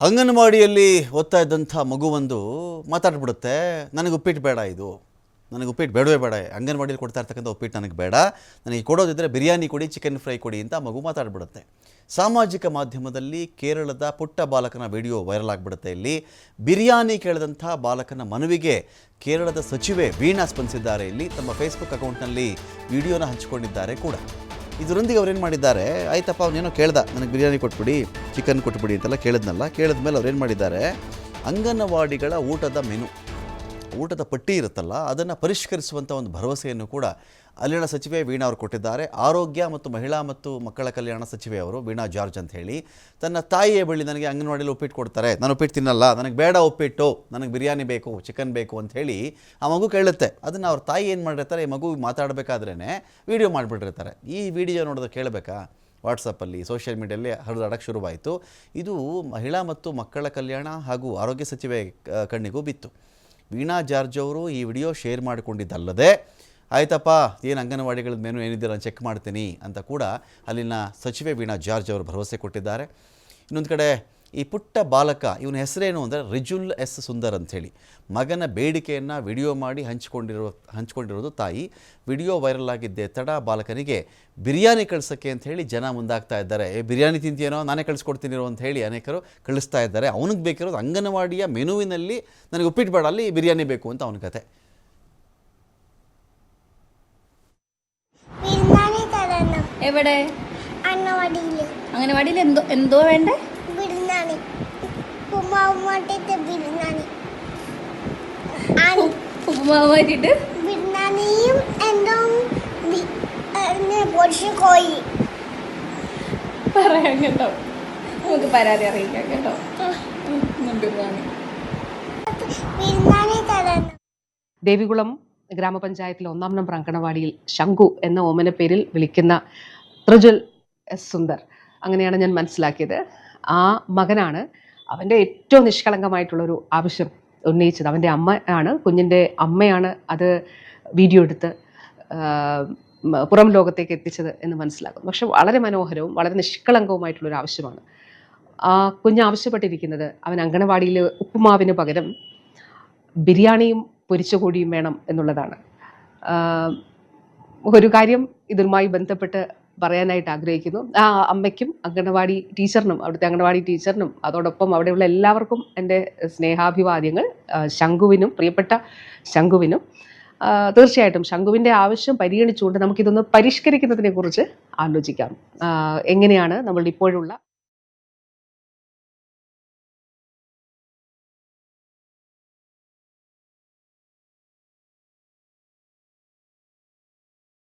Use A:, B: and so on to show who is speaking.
A: ಅಂಗನವಾಡಿಯಲ್ಲಿ ಓದ್ತಾ ಇದ್ದಂಥ ಮಗುವೊಂದು ಮಾತಾಡ್ಬಿಡುತ್ತೆ. ನನಗೆ ಉಪ್ಪಿಟ್ಟು ಬೇಡ ಇದು. ನನಗೆ ಉಪ್ಪಿಟ್ಟು ಬೇಡವೇ ಬೇಡ. ಅಂಗನವಾಡಿಯಲ್ಲಿ ಕೊಡ್ತಾ ಇರ್ತಕ್ಕಂಥ ಉಪ್ಪಿಟ್ಟು ನನಗೆ ಬೇಡ. ನನಗೆ ಕೊಡೋದಿದ್ದರೆ ಬಿರಿಯಾನಿ ಕೊಡಿ ಚಿಕನ್ ಫ್ರೈ ಕೊಡಿ ಅಂತ ಮಗು ಮಾತಾಡ್ಬಿಡುತ್ತೆ. ಸಾಮಾಜಿಕ ಮಾಧ್ಯಮದಲ್ಲಿ ಕೇರಳದ ಪುಟ್ಟ ಬಾಲಕನ ವಿಡಿಯೋ ವೈರಲ್ ಆಗಿಬಿಡುತ್ತೆ ಇಲ್ಲಿ. ಬಿರಿಯಾನಿ ಕೇಳಿದಂಥ ಬಾಲಕನ ಮನವಿಗೆ ಕೇರಳದ ಸಚಿವೆ ವೀಣಾ ಸ್ಪಂದಿಸಿದ್ದಾರೆ ಇಲ್ಲಿ. ತಮ್ಮ ಫೇಸ್ಬುಕ್ ಅಕೌಂಟ್ನಲ್ಲಿ ವಿಡಿಯೋನ ಹಂಚಿಕೊಂಡಿದ್ದಾರೆ ಕೂಡ. ಇದರೊಂದಿಗೆ ಅವ್ರು ಏನು ಮಾಡಿದ್ದಾರೆ, ಆಯ್ತಪ್ಪ, ಅವನೇನೋ ಕೇಳ್ದ, ನನಗೆ ಬಿರಿಯಾನಿ ಕೊಟ್ಬಿಡಿ ಚಿಕನ್ ಕೊಟ್ಬಿಡಿ ಅಂತೆಲ್ಲ ಕೇಳಿದ್ನಲ್ಲ, ಕೇಳಿದ್ಮೇಲೆ ಏನು ಮಾಡಿದ್ದಾರೆ, ಅಂಗನವಾಡಿಗಳ ಊಟದ ಮೆನು ಊಟದ ಪಟ್ಟಿ ಇರುತ್ತಲ್ಲ, ಅದನ್ನು ಪರಿಷ್ಕರಿಸುವಂಥ ಒಂದು ಭರವಸೆಯನ್ನು ಕೂಡ ಅಲ್ಲಿನ ಸಚಿವೆ ವೀಣಾ ಅವರು ಕೊಟ್ಟಿದ್ದಾರೆ. ಆರೋಗ್ಯ ಮತ್ತು ಮಹಿಳಾ ಮತ್ತು ಮಕ್ಕಳ ಕಲ್ಯಾಣ ಸಚಿವೆ ಅವರು ವೀಣಾ ಜಾರ್ಜ್ ಅಂತ ಹೇಳಿ. ತನ್ನ ತಾಯಿಯ ಬಳಿ ನನಗೆ ಅಂಗನವಾಡಿಯಲ್ಲಿ ಉಪ್ಪಿಟ್ಟು ಕೊಡ್ತಾರೆ. ನಾನು ಉಪ್ಪಿಟ್ಟು ತಿನ್ನಲ್ಲ. ನನಗೆ ಬೇಡ ಉಪ್ಪಿಟ್ಟು ನನಗೆ ಬಿರಿಯಾನಿ ಬೇಕು, ಚಿಕನ್ ಬೇಕು ಅಂತ ಹೇಳಿ ಆ ಮಗು ಕೇಳುತ್ತೆ. ಅದನ್ನು ಅವ್ರ ತಾಯಿ ಏನು ಮಾಡಿರ್ತಾರೆ? ಈ ಮಗು ಮಾತಾಡಬೇಕಾದ್ರೇ ವಿಡಿಯೋ ಮಾಡಿಬಿಟ್ಟಿರ್ತಾರೆ. ಈ ವಿಡಿಯೋ ನೋಡಿದ್ರೆ ಕೇಳಬೇಕಾ? ವಾಟ್ಸಪ್ಪಲ್ಲಿ ಸೋಷಿಯಲ್ ಮೀಡಿಯಲ್ಲಿ ಹರಿದಾಡಕ್ಕೆ ಶುರುವಾಯಿತು. ಇದು ಮಹಿಳಾ ಮತ್ತು ಮಕ್ಕಳ ಕಲ್ಯಾಣ ಹಾಗೂ ಆರೋಗ್ಯ ಸಚಿವೆ ಕಣ್ಣಿಗೂ ಬಿತ್ತು. ವೀಣಾ ಜಾರ್ಜ್ ಅವರು ಈ ವಿಡಿಯೋ ಶೇರ್ ಮಾಡಿಕೊಂಡಿದ್ದಲ್ಲದೆ ಆಯ್ತಪ್ಪ, ಏನು ಅಂಗನವಾಡಿಗಳ ಮೆನು ಏನಿದ್ದೀರ ಚೆಕ್ ಮಾಡ್ತೀನಿ ಅಂತ ಕೂಡ ಅಲ್ಲಿನ ಸಚಿವೆ ವೀಣಾ ಜಾರ್ಜ್ ಅವರು ಭರವಸೆ ಕೊಟ್ಟಿದ್ದಾರೆ. ಇನ್ನೊಂದು ಕಡೆ, ಈ ಪುಟ್ಟ ಬಾಲಕ, ಇವನ ಹೆಸರೇನು ಅಂದರೆ ರಿಜುಲ್ ಎಸ್ ಸುಂದರ್ ಅಂಥೇಳಿ. ಮಗನ ಬೇಡಿಕೆಯನ್ನು ವಿಡಿಯೋ ಮಾಡಿ ಹಂಚಿಕೊಂಡಿರೋ, ಹಂಚ್ಕೊಂಡಿರೋದು ತಾಯಿ. ವಿಡಿಯೋ ವೈರಲ್ ಆಗಿದ್ದೆ, ತಡ ಬಾಲಕನಿಗೆ ಬಿರಿಯಾನಿ ಕಳಿಸೋಕ್ಕೆ ಅಂಥೇಳಿ ಜನ ಮುಂದಾಗ್ತಾ ಇದ್ದಾರೆ. ಏ, ಬಿರಿಯಾನಿ ತಿಂತೀಯನೋ, ನಾನೇ ಕಳಿಸ್ಕೊಡ್ತೀನಿರೋ ಅಂತ ಹೇಳಿ ಅನೇಕರು ಕಳಿಸ್ತಾ ಇದ್ದಾರೆ. ಅವನಿಗೆ ಬೇಕಿರೋದು ಅಂಗನವಾಡಿಯ ಮೆನುವಿನಲ್ಲಿ ನನಗೆ ಉಪ್ಪಿಟ್ಟು ಬೇಡ ಅಲ್ಲಿ ಬಿರಿಯಾನಿ ಬೇಕು ಅಂತ ಅವನ ಕತೆ.
B: എവിടെ? അംഗനവാടിയിൽ എന്തോ എന്തോ വേണ്ടേ?
C: ബിരുന്നാണി ഉമ്മാവുമാട്ടിട്ട് ബിരിയാണി
B: ഉപ്പുമാവ്
C: ബിരുന്നാണിയും എന്തോ പൊടിച്ച് കോഴി
B: പറയാം കേട്ടോ. നമുക്ക് പരാതി അറിയിക്കാം കേട്ടോ. ബിരുന്നാണി
C: ബിരുന്നാണി തരണം
D: ദേവികുളം ഗ്രാമപഞ്ചായത്തിലെ ഒന്നാം നമ്പർ അങ്കണവാടിയിൽ ശംഖു എന്ന ഓമന പേരിൽ വിളിക്കുന്ന ത്രിജുൽ എസ് സുന്ദർ. അങ്ങനെയാണ് ഞാൻ മനസ്സിലാക്കിയത്. ആ മകനാണ് അവന്റെ ഏറ്റവും നിഷ്കളങ്കമായിട്ടുള്ളൊരു ആവശ്യം ഉന്നയിച്ചത്. അവന്റെ അമ്മ ആണ് കുഞ്ഞിന്റെ അമ്മയാണ് അത് വീഡിയോ എടുത്ത് പുറം ലോകത്തേക്ക് എത്തിച്ചത് എന്ന് മനസ്സിലാക്കുന്നു. പക്ഷെ വളരെ മനോഹരവും വളരെ നിഷ്കളങ്കവുമായിട്ടുള്ളൊരു ആവശ്യമാണ്. ആ കുഞ്ഞ് ആവശ്യപ്പെട്ടിരിക്കുന്നത് അവൻ അങ്കണവാടിയിൽ ഉപ്പുമാവിന് പകരം ബിരിയാണിയും പൊരിച്ച കോഴിയും വേണം എന്നുള്ളതാണ്. ഒരു കാര്യം ഇതുമായി ബന്ധപ്പെട്ട് പറയാനായിട്ട് ആഗ്രഹിക്കുന്നു. ആ അമ്മയ്ക്കും അംഗനവാടി ടീച്ചറിനും അവിടുത്തെ അംഗനവാടി ടീച്ചറിനും അതോടൊപ്പം അവിടെയുള്ള എല്ലാവർക്കും എന്റെ സ്നേഹാഭിവാദ്യങ്ങൾ ശംഖുവിനും പ്രിയപ്പെട്ട ശംഖുവിനും. തീർച്ചയായിട്ടും ശംഖുവിന്റെ ആവശ്യം പരിഗണിച്ചുകൊണ്ട് നമുക്കിതൊന്ന് പരിഷ്കരിക്കുന്നതിനെ കുറിച്ച് ആലോചിക്കാം എങ്ങനെയാണ് നമ്മൾ ഇപ്പോഴുള്ള